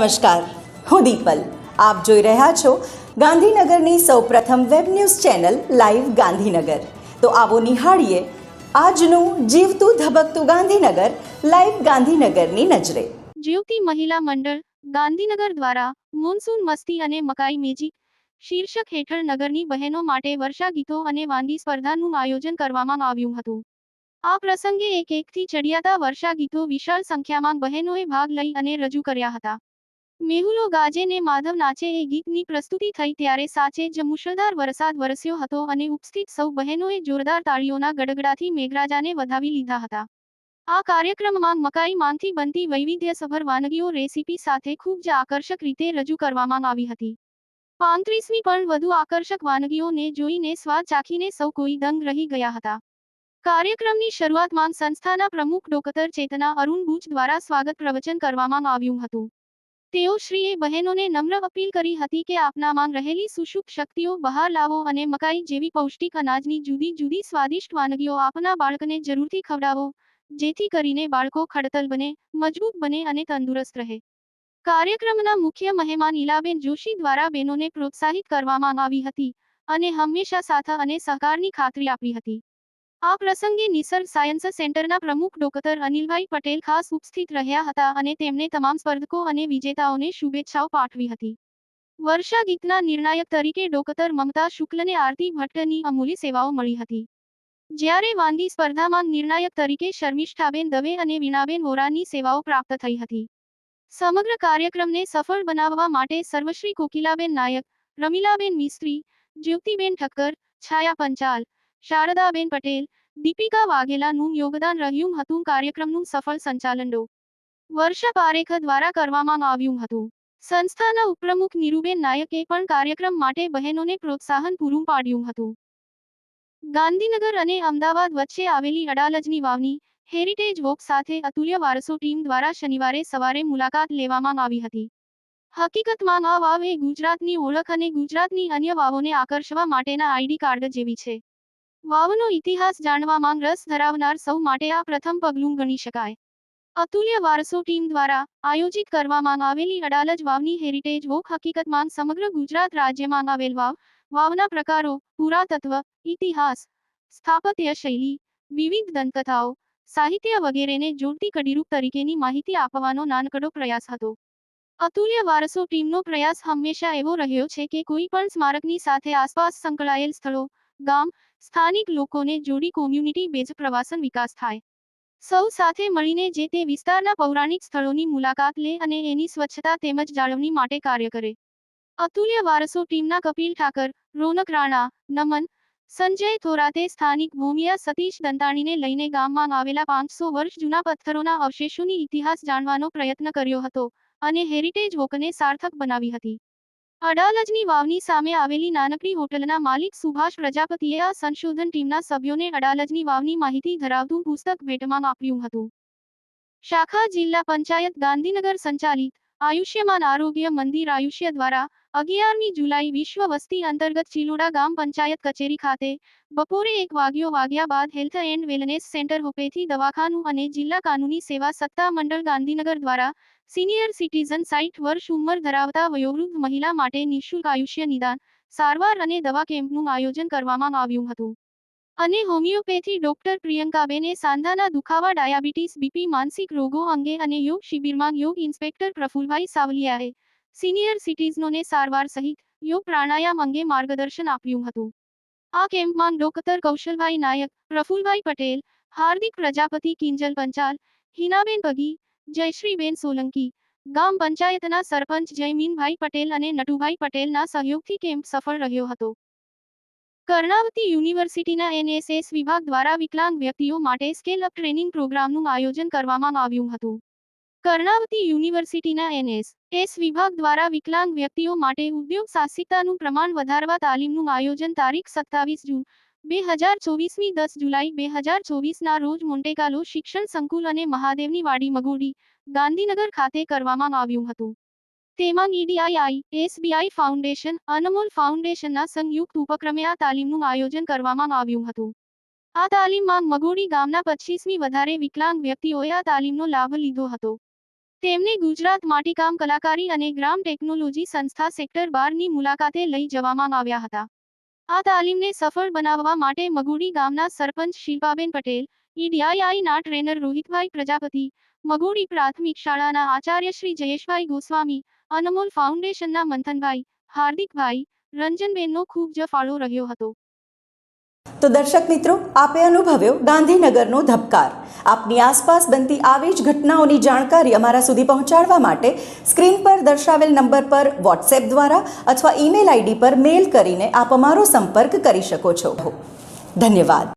નમસ્કાર, હું દીપલ. આપ જોઈ રહ્યા છો ગાંધીનગરની સૌપ્રથમ web news channel live Gandhinagar. તો આવો નિહાળીએ આજનું જીવતું ધબકતું ગાંધીનગર, લાઈવ ગાંધીનગરની નજરે. જીવતી મહિલા મંડળ, ગાંધીનગર દ્વારા મોનસૂન મસ્તી અને મકાઈ મેજી શીર્ષક હેઠળ નગરની બહેનો માટે વર્ષા ગીતો અને વાનગી સ્પર્ધાનું આયોજન કરવામાં આવ્યું હતું. આ પ્રસંગે એક એકથી ચડિયાતા વર્ષા ગીતો વિશાળ સંખ્યામાં બહેનોએ ભાગ લઈ અને રજૂ કર્યા હતા. મેહુલો ગાજે ને માધવ નાચે એ ગીતની પ્રસ્તુતિ થઈ ત્યારે સાચે જ મુશળધાર વરસાદ વરસ્યો હતો અને ઉપસ્થિત સૌ બહેનોએ જોરદાર તાળીઓના ગડગડાથી મેઘરાજાને વધાવી લીધા હતા. આ કાર્યક્રમમાં મકાઈ માંથી બનતી વૈવિધ્યસભર વાનગીઓ રેસીપી સાથે ખૂબ જ આકર્ષક રીતે રજૂ કરવામાં આવી હતી. પાંત્રીસમી પણ વધુ આકર્ષક વાનગીઓને જોઈને સ્વાદ ચાખીને સૌ કોઈ દંગ રહી ગયા હતા. કાર્યક્રમની શરૂઆતમાં સંસ્થાના પ્રમુખ ડોક્ટર ચેતના અરુણ બુચ દ્વારા સ્વાગત પ્રવચન કરવામાં આવ્યું હતું. તેઓ શ્રીએ બહેનોને નમ્ર અપીલ કરી હતી કે આપનામાં રહેલી સુષુપ શક્તિઓ બહાર લાવો અને મકાઈ જેવી પૌષ્ટિક અનાજની જુદી જુદી સ્વાદિષ્ટ વાનગીઓ આપના બાળકને જરૂરથી ખવડાવો, જેથી કરીને બાળકો ખડતલ બને, મજબૂત બને અને તંદુરસ્ત રહે. કાર્યક્રમના મુખ્ય મહેમાન ઈલાબેન જોશી દ્વારા બહેનોને પ્રોત્સાહિત કરવામાં આવી હતી અને હંમેશા સાથ અને સહકારની ખાતરી આપી હતી. આ પ્રસંગે નિસર્ગ સાયન્સ સેન્ટરના પ્રમુખ ડોક્ટર અનિલભાઈ પટેલ ખાસ ઉપસ્થિત રહ્યા હતા અને તેમણે તમામ સ્પર્ધકો અને વિજેતાઓને શુભેચ્છાઓ પાઠવી હતી. વર્ષા ગીતના નિર્ણાયક તરીકે ડોક્ટર મમતા શુક્લને આરતી ભટ્ટની અમૂલ્ય સેવાઓ મળી હતી. જ્યારે વાનગી સ્પર્ધામાં નિર્ણાયક તરીકે શર્મિષ્ઠાબેન દવે અને વીણાબેન વોરાની સેવાઓ પ્રાપ્ત થઈ હતી. સમગ્ર કાર્યક્રમને સફળ બનાવવા માટે સર્વશ્રી કોકિલાબેન નાયક, રમીલાબેન મિસ્ત્રી, જ્યોતિબેન ઠક્કર, છાયા પંચાલ શારદાબેન પટેલ દીપિકા વાઘેલાનું યોગદાન રહ્યું હતું કાર્યક્રમનું સફળ સંચાલન ડો વર્ષા પારેખ દ્વારા કરવામાં આવ્યું હતું. સંસ્થાના ઉપપ્રમુખ નીરુબેન નાયકે પણ કાર્યક્રમ માટે બહેનોને પ્રોત્સાહન પૂરું પાડ્યું હતું. ગાંધીનગર અને અમદાવાદ વચ્ચે આવેલી અડાલજની વાવની હેરિટેજ વોક સાથે અતુલ્ય વારસો ટીમ દ્વારા શનિવારે સવારે મુલાકાત લેવામાં આવી હતી. હકીકતમાં આ વાવ એ ગુજરાતની ઓળખ અને ગુજરાતની અન્ય વાવોને આકર્ષવા માટેના આઈડી કાર્ડ જેવી છે. વાવનો ઇતિહાસ જાણવામાં રસ ધરાવનાર સૌ માટે આ પ્રથમ પગલું ગણી શકાય. અતુલ્ય વારસો ટીમ દ્વારા આયોજિત કરવામાં આવેલી અડાલજ વાવની હેરિટેજ વોક હકીકતમાં સમગ્ર ગુજરાત રાજ્યમાં આવેલ વાવ, વાવના પ્રકારો, પુરાતત્વ, ઇતિહાસ, સ્થાપત્ય શૈલી, વિવિધ દંતકથાઓ, સાહિત્ય વગેરેને જોડતી કડીરૂપ તરીકેની માહિતી આપવાનો નાનકડો પ્રયાસ હતો. અતુલ્ય વારસો ટીમનો પ્રયાસ હંમેશા એવો રહ્યો છે કે કોઈ પણ સ્મારકની સાથે આસપાસ સંકળાયેલ સ્થળો ગામ, સ્થાનિક લોકોને જોડી કોમ્યુનિટી બેઝ પ્રવાસન વિકાસ થાય. સૌ સાથે મળીને જે તે વિસ્તારના પૌરાણિક સ્થળોની મુલાકાત લે અને એની સ્વચ્છતા તેમજ જાળવણી માટે કાર્ય કરે. અતુલ્ય વારસો ટીમના કપિલ ઠાકર, રોનક રાણા, નમન, સંજય થોરાતે સ્થાનિક ભૂમિયા સતીશ દંતાણીને લઈને ગામમાં આવેલા પાંચસો વર્ષ જૂના પથ્થરોના અવશેષોની ઇતિહાસ જાણવાનો પ્રયત્ન કર્યો હતો અને હેરિટેજ વોકને સાર્થક બનાવી હતી. અડાલજની વાવની સામે આવેલી નાનકડી હોટલના માલિક સુભાષ પ્રજાપતિએ આ સંશોધન ટીમના સભ્યોને અડાલજની વાવની માહિતી ધરાવતું પુસ્તક ભેટમાં આપ્યું હતું. શાખા જિલ્લા પંચાયત ગાંધીનગર સંચાલિત આયુષ્યમાન આરોગ્ય મંદિર આયુષ્ય દ્વારા અગિયારમી જુલાઈ વિશ્વ વસ્તી અંતર્ગત ચિલોડા ગામ પંચાયત કચેરી ખાતે બપોરે એક વાગ્યો વાગ્યા બાદ health and wellness centre homeopathy દવાખાનું અને જિલ્લા કાનૂની સેવા સત્તા મંડળ ગાંધીનગર દ્વારા સિનિયર સિટીઝન સાઠ વર્ષ ઉંમર ધરાવતા વયોવૃદ્ધ મહિલા માટે નિઃશુલ્ક આયુષ્ય નિદાન, સારવાર અને દવા કેમ્પનું આયોજન કરવામાં આવ્યું હતું. અને હોમિયોપેથી ડોક્ટર પ્રિયંકાબેને સાંધાના દુખાવા, ડાયાબિટીસ, બીપી, માનસિક રોગો અંગે અને યોગ શિબિરમાં યોગ ઇન્સ્પેક્ટર પ્રફુલભાઈ સાવલિયાએ સિનિયર સિટીઝનોને સારવાર સહિત યોગ પ્રાણાયામ અંગે માર્ગદર્શન આપ્યું હતું. આ કેમ્પમાં ડોક્ટર કૌશલભાઈ નાયક, પ્રફુલભાઈ પટેલ, હાર્દિક પ્રજાપતિ, કિંજલ પંચાલ, હિનાબેન પગી જયશ્રીબેન સોલંકી, ગામ પંચાયતના સરપંચ જયમીનભાઈ પટેલ અને નટુભાઈ પટેલના સહયોગથી કેમ્પ સફળ રહ્યો હતો. કર્ણાવતી યુનિવર્સિટીના એનએસએસ વિભાગ દ્વારા વિકલાંગ વ્યક્તિઓ માટે સ્કેલ અપ ટ્રેનિંગ પ્રોગ્રામનું આયોજન કરવામાં આવ્યું હતું. કર્ણાવતી યુનિવર્સિટીના એનએસ એસ વિભાગ દ્વારા વિકલાંગ વ્યક્તિઓ માટે ઉદ્યોગ સાહસિકતાનું પ્રમાણ વધારવા તાલીમનું આયોજન તારીખ સત્તાવીસ જૂન, બે હજાર ચોવીસમી દસ જુલાઈ, બે હજાર ચોવીસના રોજ મોન્ટેકાલો શિક્ષણ સંકુલ અને મહાદેવની વાડી મગોડી ગાંધીનગર ખાતે કરવામાં આવ્યું હતું. તેમાં ઈડીઆઈઆઈ એસબીઆઈ ફાઉન્ડેશન અનમોલ ફાઉન્ડેશનના સંયુક્ત ઉપક્રમે આ તાલીમનું આયોજન કરવામાં આવ્યું હતું આ તાલીમમાં મગોડી ગામના પચીસમી વધારે વિકલાંગ વ્યક્તિઓએ આ તાલીમનો લાભ લીધો હતો તેમને ગુજરાત માટીકામ કલાકારી અને ગ્રામ ટેકનોલોજી સંસ્થા સેક્ટર બારની મુલાકાતે લઈ જવામાં આવ્યા હતા આ તાલીમને સફળ બનાવવા માટે મગુડી ગામના સરપંચ શિલ્પાબેન પટેલ ઈડીઆઈઆઈના ટ્રેનર રોહિતભાઈ પ્રજાપતિ મગુડી પ્રાથમિક શાળાના આચાર્ય શ્રી જયેશભાઈ ગોસ્વામી અનમોલ ફાઉન્ડેશનના મંથનભાઈ, હાર્દિકભાઈ, રંજનબેનનો ખૂબ જ ફાળો રહ્યો હતો. તો દર્શક મિત્રો, આપે અનુભવ્યો ગાંધીનગરનો ધબકાર. આપની આસપાસ બનતી આવી જ ઘટનાઓની જાણકારી અમારા સુધી પહોંચાડવા માટે સ્ક્રીન પર દર્શાવેલ નંબર પર વોટ્સએપ દ્વારા અથવા ઈમેલ આઈડી પર મેલ કરીને આપ અમારો સંપર્ક કરી શકો છો. ધન્યવાદ.